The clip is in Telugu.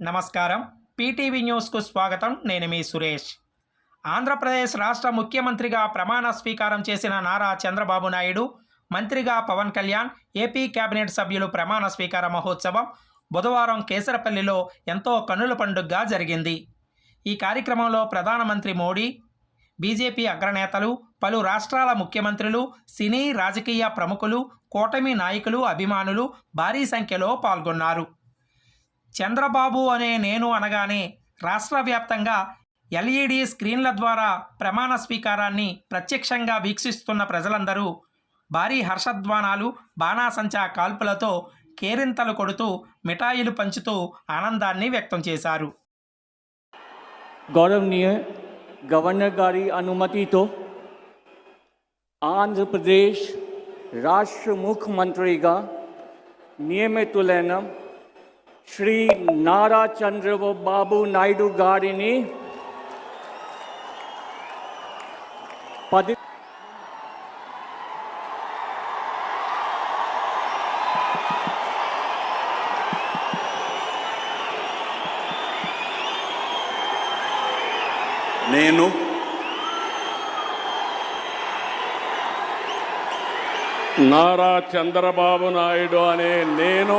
నమస్కారం. పీటీవీ న్యూస్కు స్వాగతం. నేను మీ సురేష్. ఆంధ్రప్రదేశ్ రాష్ట్ర ముఖ్యమంత్రిగా ప్రమాణ స్వీకారం చేసిన నారా చంద్రబాబు నాయుడు మంత్రిగా పవన్ కళ్యాణ్ ఏపీ కేబినెట్ సభ్యులు ప్రమాణ స్వీకార మహోత్సవం బుధవారం కేసరపల్లిలో ఎంతో కన్నుల పండుగగా జరిగింది. ఈ కార్యక్రమంలో ప్రధానమంత్రి మోడీ బీజేపీ అగ్రనేతలు పలు రాష్ట్రాల ముఖ్యమంత్రులు సినీ రాజకీయ ప్రముఖులు కూటమి నాయకులు అభిమానులు భారీ సంఖ్యలో పాల్గొన్నారు. చంద్రబాబు అనే నేను అనగానే రాష్ట్ర వ్యాప్తంగా ఎల్ఈడి స్క్రీన్ల ద్వారా ప్రమాణ స్వీకారాన్ని ప్రత్యక్షంగా వీక్షిస్తున్న ప్రజలందరూ భారీ హర్షధ్వానాలు బాణాసంచా కాల్పులతో కేరింతలు కొడుతూ మిఠాయిలు పంచుతూ ఆనందాన్ని వ్యక్తం చేశారు. గౌరవనీయ గవర్నర్ గారి అనుమతితో ఆంధ్రప్రదేశ్ రాష్ట్ర ముఖ్యమంత్రిగా నియమితులైన శ్రీ నారా చంద్రబాబు నాయుడు గారిని పది నేను నారా చంద్రబాబు నాయుడు అనే నేను